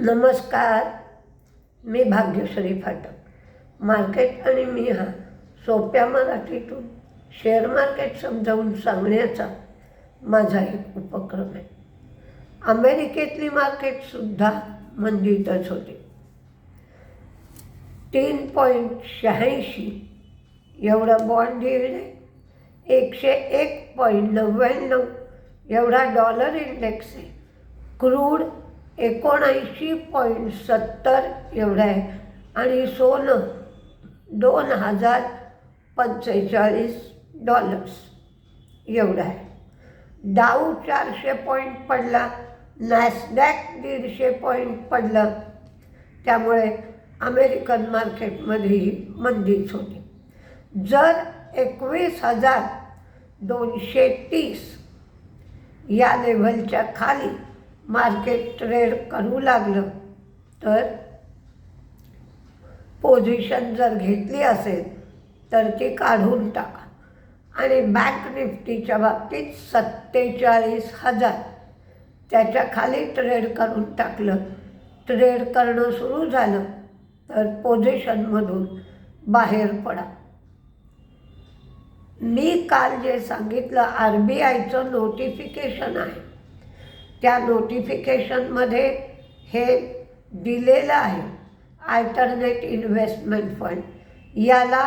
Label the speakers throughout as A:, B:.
A: नमस्कार मी भाग्यश्री फाटक. मार्केट आणि मी हा सोप्या मराठीतून शेअर मार्केट समजावून सांगण्याचा माझा एक उपक्रम आहे. अमेरिकेतली मार्केटसुद्धा मंदीतच होती. तीन पॉईंट शहाऐंशी एवढा बॉन्ड yield एकशे एक पॉईंट नव्याण्णव एवढा डॉलर इंडेक्स आहे. क्रूड एकोणऐंशी पॉईंट सत्तर एवढं आहे. आणि सोनं दोन हजार पंचेचाळीस डॉलर्स एवढं आहे. डाऊ चारशे पॉईंट पडला नॅसडॅक दीडशे पॉईंट पडलं. त्यामुळे अमेरिकन मार्केटमध्येही मंदीच होती. जर एकवीस हजार दोनशे तीस या लेव्हलच्या खाली मार्केट ट्रेड करू लागलं तर पोझिशन जर घेतली असेल तर ती काढून टाका. आणि बँक निफ्टीच्या बाबतीत सत्तेचाळीस हजार त्याच्याखाली ट्रेड करून टाकलं. ट्रेड करणं सुरू झालं तर पोझिशनमधून बाहेर पडा. मी काल जे सांगितलं आर बी आयचं नोटिफिकेशन आहे. त्या नोटिफिकेशनमध्ये हे दिलेलं आहे. अल्टरनेट इन्व्हेस्टमेंट फंड याला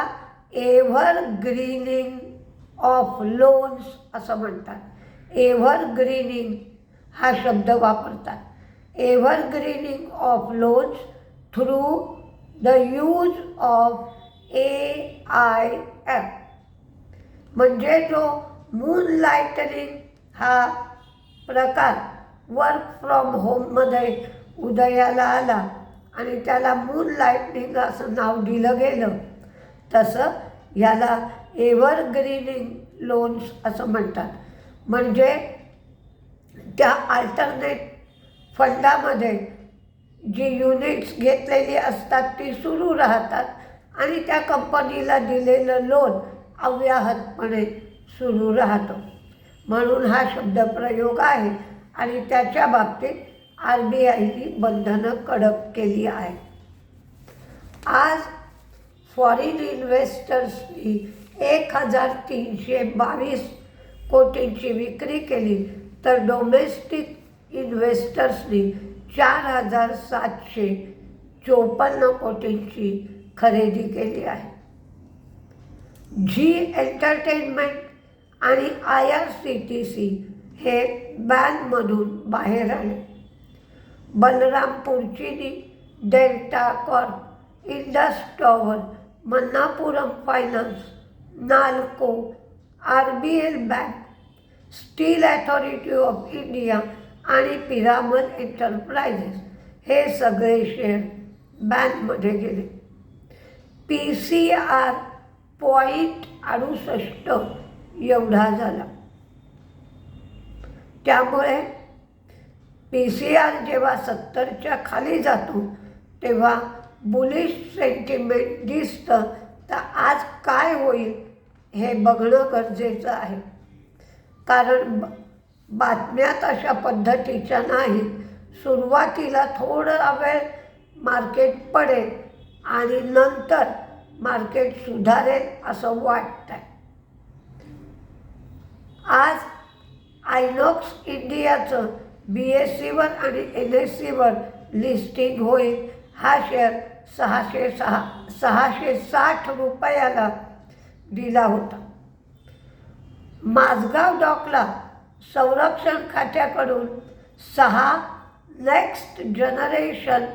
A: एव्हर ग्रीनिंग ऑफ लोन्स असं म्हणतात. एव्हर ग्रीनिंग हा शब्द वापरतात. Evergreening of loans through the use of A I F म्हणजे जो मून लायटनिंग हा प्रकार. वर्क फ्रॉम होममध्ये उदयाला आला आणि त्याला मून लाईटनिंग असं नाव दिलं गेलं. तसं याला एव्हरग्रीनिंग लोन्स असं म्हणतात. म्हणजे त्या अल्टरनेट फंडामध्ये जी युनिट्स घेतलेली असतात ती सुरू राहतात आणि त्या कंपनीला दिलेलं लोन अव्याहतपणे सुरू राहतं. म्हणून हा शब्दप्रयोग आहे. आणि त्याच्या बाबतीत आर बी आयनी बंधनं कडक केली आहे आज फॉरेन इन्व्हेस्टर्सनी एक हजार तीनशे बावीस कोटींची विक्री केली तर डोमेस्टिक इन्व्हेस्टर्सनी चार हजार सातशे चोपन्न कोटींची खरेदी केली आहे. झी एंटरटेनमेंट आणि I R C T C हे बॅनमधून बाहेर आले. बलरामपूरची Delta Corp Indus Tower Manappuram finance NALCO R B L bank Steel Authority of India आणि पिरामल एंटरप्राइजेस हे सगळे शेअर बँकमध्ये गेले. पी सी आर पॉईंट अडुसष्ट एवढा झाला. त्यामुळे पी सी आर जेव्हा सत्तरच्या खाली जातो तेव्हा बुलिश सेंटिमेंट दिसतं. तर आज काय होईल हे बघणं गरजेचं आहे. कारण बातम्या बातम्यात अशा पद्धतीच्या नाही. सुरुवातीला थोडा वेळ मार्केट पडेल आणि नंतर मार्केट सुधारेल असं वाटतं आहे आज आयनॉक्स इंडियाचं बी एस सीवर आणि एन एस सीवर लिस्टिंग होईल. हा शेअर सहाशे सहा सहाशे साठ रुपयाला दिला होता. माझगाव डॉकला संरक्षण खात्याकडून सहा next generation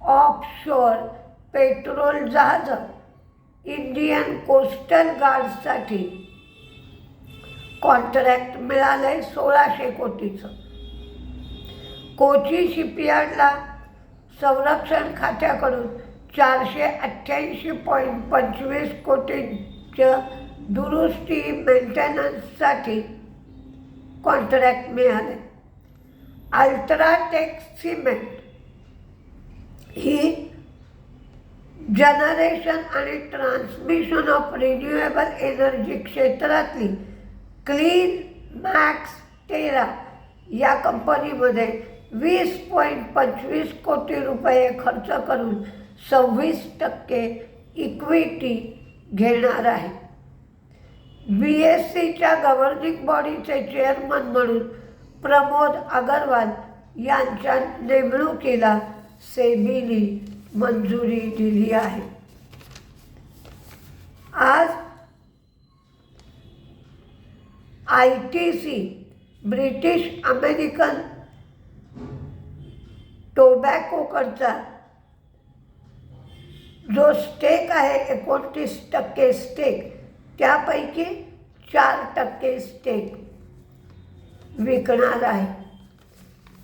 A: offshore patrol जहाज इंडियन कोस्टल गार्डसाठी कॉन्ट्रॅक्ट मिळालं आहे सोळाशे कोटीचं. कोची शिपयार्डला संरक्षण खात्याकडून चारशे अठ्ठ्याऐंशी पॉईंट पंचवीस कोटींच्या दुरुस्ती मेंटेनन्ससाठी कॉन्ट्रॅक्ट मिळाले. अल्ट्राटेक सिमेंट ही जनरेशन आणि ट्रान्समिशन ऑफ रिन्युएबल एनर्जी क्षेत्रातली क्लीन मॅक्स टेरा या कंपनीमध्ये वीस पॉईंट पंचवीस कोटी रुपये खर्च करून सव्वीस टक्के इक्विटी घेणार आहे. बी एस सीच्या गव्हर्निंग बॉडीचे चेअरमन म्हणून प्रमोद अगरवाल यांच्या नेमणुकीला सेबीने मंजुरी दिली आहे. आज I T C British American टोबॅकोकडचा जो स्टेक आहे एकोणतीस टक्के स्टेक त्यापैकी चार टक्के स्टेक विकणार आहे.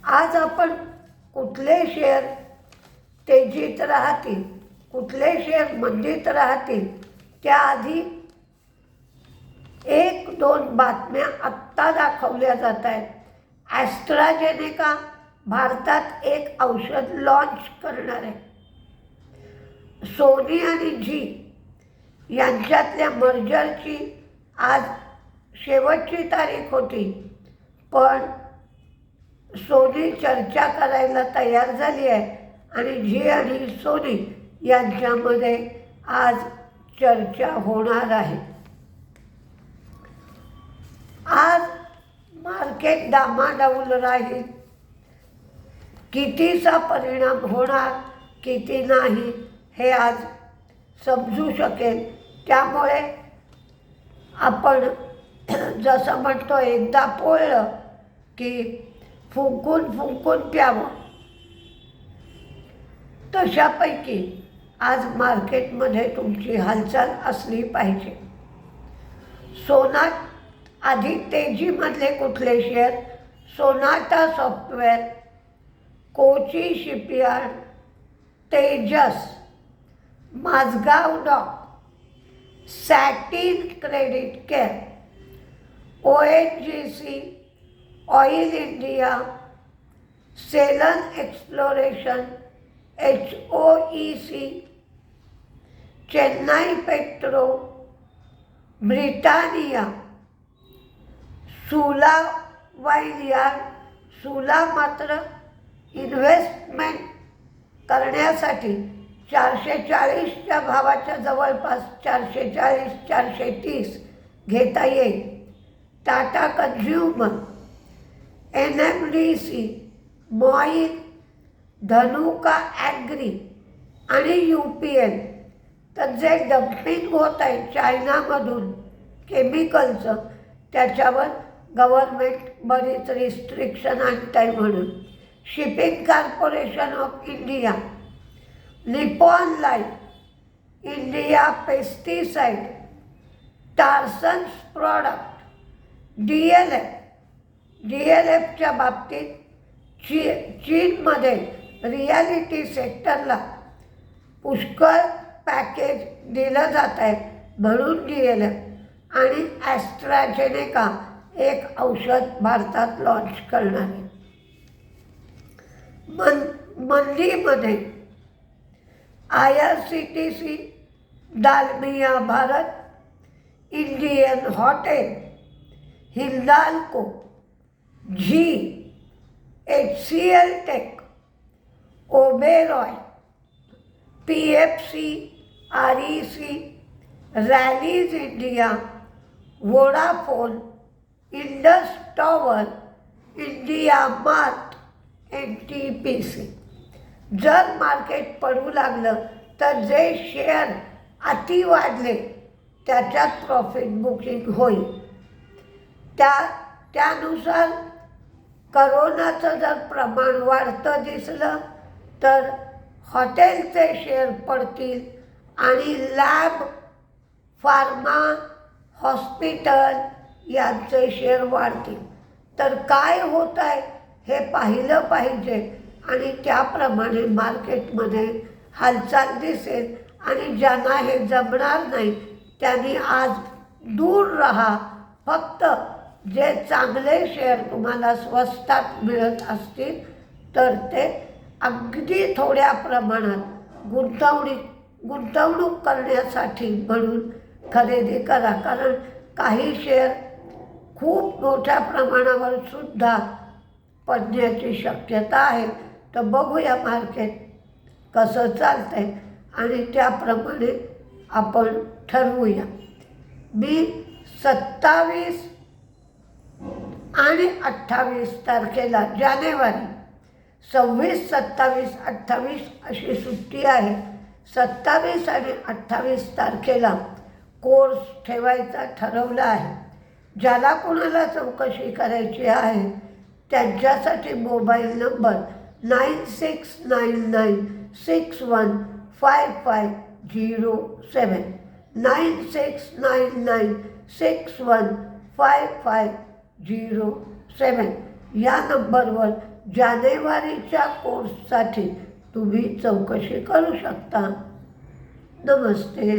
A: आज आपण कुठले शेअर तेजीत राहतील कुठले शेअर मंदीत राहतील त्याआधी एक दोन बातम्या आत्ता दाखवल्या जात आहेत. ॲस्ट्राजेनेका भारतात एक औषध लॉन्च करणार आहे. सोनी आणि झी यांच्यातल्या मर्जरची आज शेवटची तारीख होती. पण सोनी चर्चा करायला तयार झाली आहे आणि झी आणि सोनी यांच्यामध्ये आज चर्चा होणार आहे. आज मार्केट डामाडाऊल राहील कितीचा परिणाम होणार किती नाही हे आज समजू शकेल. त्यामुळे आपण जसं म्हणतो एकदा पोळलं की फुंकून फुंकून प्यावं. तशापैकी आज मार्केटमध्ये तुमची हालचाल असली पाहिजे. सोना आधी तेजीमधले कुठले share Sonata software Kochi shipyard Tejas, Mazagaon dock Satin credit care O N G C oil India Selan exploration H O E C Chennai petro Britannia Sula वाईलियार सुला मात्र इन्व्हेस्टमेंट करण्यासाठी चारशे चाळीसच्या भावाच्या जवळपास चारशे चाळीस चारशे तीस घेता येईल. Tata consumer N M D C MOIL Dhanuka agri आणि यू पी एल तर जे डम्पिंग होत आहे चायनामधून केमिकलचं त्याच्यावर गव्हर्मेंट बरीच रिस्ट्रिक्शन आणत आहे म्हणून shipping corporation of India Nippon life India pesticide Tarsons product D L F D L एफच्या बाबतीत ची चीनमध्ये रियालिटी सेक्टरला पुष्कळ पॅकेज दिलं जात आहे म्हणून डी एल एफ आणि ॲस्ट्राजेनेका एक औषध भारतात लॉन्च करणार आहे. मन मंदीमध्ये I R C T C Dalmia Bharat, Indian hotel Hindalco Zee H C L tech Oberoi P F C, R E C, Rallis India, Vodafone Indus tower India mart N T P C जर market पडू लागलं तर जे share अति वाढले त्याच्यात profit booking होईल. त्या त्यानुसार करोनाचं जर प्रमाण वाढतं दिसलं तर हॉटेलचे शेअर पडतील आणि लॅब फार्मा हॉस्पिटल यांचे शेअर वाढतील. तर काय होत आहे हे पाहिलं पाहिजे आणि त्याप्रमाणे मार्केटमध्ये हालचाल दिसेल आणि ज्यांना हे जमणार नाही त्यांनी आज दूर राहा. फक्त जे चांगले शेअर तुम्हाला स्वस्तात मिळत असतील तर ते अगदी थोड्या प्रमाणात गुंतवणूक गुंतवणूक करण्यासाठी म्हणून खरेदी करा. कारण काही शेअर खूप मोठ्या प्रमाणावर सुद्धा पडण्याची शक्यता आहे. तर बघूया मार्केट कसं चालतंय आणि त्याप्रमाणे आपण ठरवूया. मी सत्तावीस आणि अठ्ठावीस तारखेला जानेवारी सव्वीस सत्तावीस अठ्ठावीस अशी सुट्टी आहे. सत्तावीस आणि अठ्ठावीस तारखेला कोर्स ठेवायचा ठरवला आहे. ज्याला कोणाला चौकशी करायची आहे त्यांच्यासाठी mobile number nine six nine nine six one five five zero seven nine six nine nine six one five five zero seven या नंबरवर जानेवारीच्या कोर्ससाठी तुम्ही चौकशी करू शकता. नमस्ते.